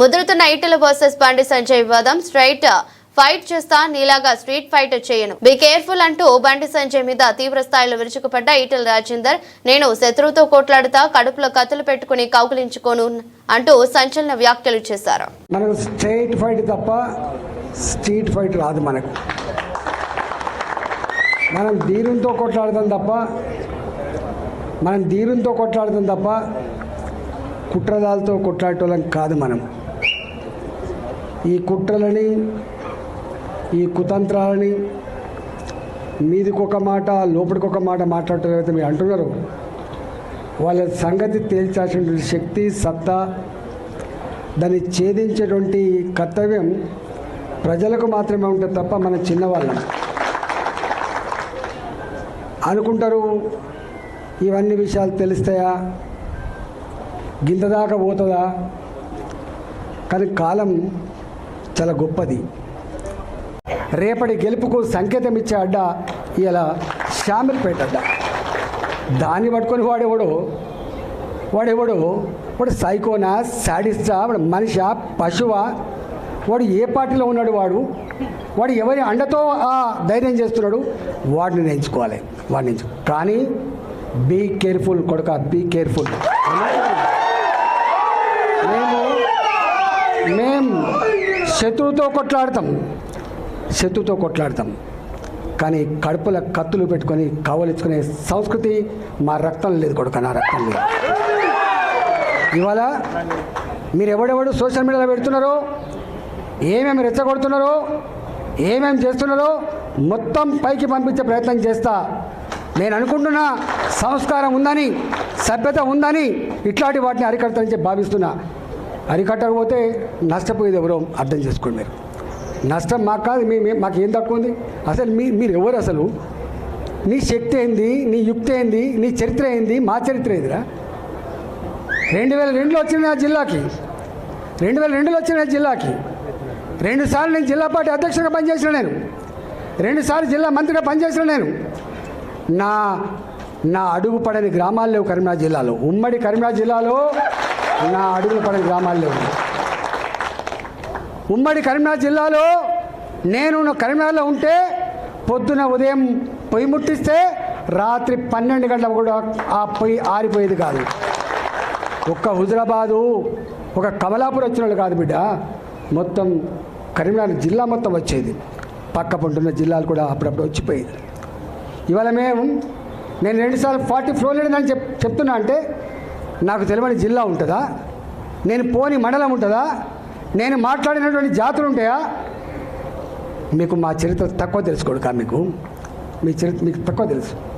ముదురుతున్న Etela versus Bandi Sanjay వివాదం. Straight fight చేస్తా నీలాగా స్ట్రీట్ ఫైట్ చేయను. బి కేర్ఫుల్ అంటూ బండి సంజయ్ మీద తీవ్ర స్థాయిలో విరుచుకుపడ్డ ఈటల రాజేందర్ నేను శత్రువుతో కొట్లాడుతా కడుపులో కత్తులు పెట్టుకుని కౌకులించుకోను అంటూ సంచలన వ్యాఖ్యలు చేశారు. మనకు స్ట్రైట్ ఫైట్ తప్ప స్ట్రీట్ ఫైట్ రాదు మనకు. మనం ధీరంతో కొట్లాడతాం తప్ప మనం ధీరంతో కొట్లాడతాం తప్ప కుట్రదాలతో కొట్లాడటం కాదు మనం. ఈ కుట్రలని ఈ కుతంత్రాలని మీదికొక మాట లోపలికొక మాట మాట్లాడటం మీరు అంటున్నారు. వాళ్ళ సంగతి తేల్చాల్సినటువంటి శక్తి సత్తా దాన్ని ఛేదించేటువంటి కర్తవ్యం ప్రజలకు మాత్రమే ఉంటుంది తప్ప మన చిన్నవాళ్ళం అనుకుంటారు ఇవన్నీ విషయాలు తెలుస్తాయా? గింతదాకా పోతుందా? కానీ కాలం చాలా గొప్పది. రేపటి గెలుపుకు సంకేతం ఇచ్చే అడ్డ ఇలా శామిల్పేట అడ్డ. దాన్ని పట్టుకొని వాడేవాడు వాడేవాడు వాడు సైకోనా శాడిస్టా వాడు మనిషా పశువా వాడు ఏ పార్టీలో ఉన్నాడు వాడు వాడు ఎవరి అండతో ఆ ధైర్యం చేస్తున్నాడు వాడిని ఎంచుకోవాలి వాడిని ఎంచుకో కానీ బీ కేర్ఫుల్ కొడుక బీ కేర్ఫుల్ మేము మేము శత్రువుతో కొట్లాడతాం. శత్రువుతో కొట్లాడతాం. కానీ కడుపుల కత్తులు పెట్టుకొని కవలించుకునే సంస్కృతి మా రక్తం లేదు కొడుక నా రక్తం లేదు. ఇవాళ మీరు ఎవడెవడు సోషల్ మీడియాలో పెడుతున్నారో ఏమేమి రెచ్చగొడుతున్నారో ఏమేమి చేస్తున్నారో మొత్తం పైకి పంపించే ప్రయత్నం చేస్తా. నేను అనుకుంటున్నా సంస్కారం ఉందని సభ్యత ఉందని ఇట్లాంటి వాటిని అరికడతానని భావిస్తున్నా. అరికట్టకపోతే నష్టపోయేది ఎవరో అర్థం చేసుకోండి మీరు. నష్టం మాకు కాదు మీ మాకు ఏం తక్కువ ఉంది? అసలు మీ మీరు ఎవరు అసలు? నీ శక్తి ఏంది? నీ యుక్తి ఏంది? నీ చరిత్ర ఏంది? మా చరిత్ర ఏందిరా? రెండు వేల రెండులో వచ్చిన నా జిల్లాకి రెండు వేల రెండులో వచ్చిన నా జిల్లాకి రెండు సార్లు నేను జిల్లా పార్టీ అధ్యక్షుడిగా పనిచేసిన నేను. రెండుసార్లు జిల్లా మంత్రిగా పనిచేసిన నేను. నా నా అడుగు పడని గ్రామాలు లేవు కరీంనగర్ జిల్లాలో. ఉమ్మడి కరీంనగర్ జిల్లాలో నా అడుగులు పడని గ్రామాలు లేవు. ఉమ్మడి కరీంనగర్ జిల్లాలో నేను కరీంనగర్లో ఉంటే పొద్దున ఉదయం పొయ్యి ముట్టిస్తే రాత్రి పన్నెండు గంటల కూడా ఆ పొయ్యి ఆరిపోయేది కాదు. ఒక్క హుజరాబాదు ఒక కమలాపూర్ వచ్చిన వాళ్ళు కాదు బిడ్డ. మొత్తం కరీంనగర్ జిల్లా మొత్తం వచ్చేది. పక్క పంటున్న జిల్లాలు కూడా అప్పుడప్పుడు వచ్చిపోయేది. ఇవాళ మేము నేను రెండుసార్లు ఫార్టీ ఫ్లోర్ లేదని చెప్ చెప్తున్నా అంటే నాకు తెలియని జిల్లా ఉంటుందా? నేను పోని మండలం ఉంటుందా? నేను మాట్లాడినటువంటి జాతులు ఉంటాయా? మీకు మా చరిత్ర తక్కువ తెలుసుకోడు కా మీకు? మీ చరిత్ర మీకు తక్కువ తెలుసు.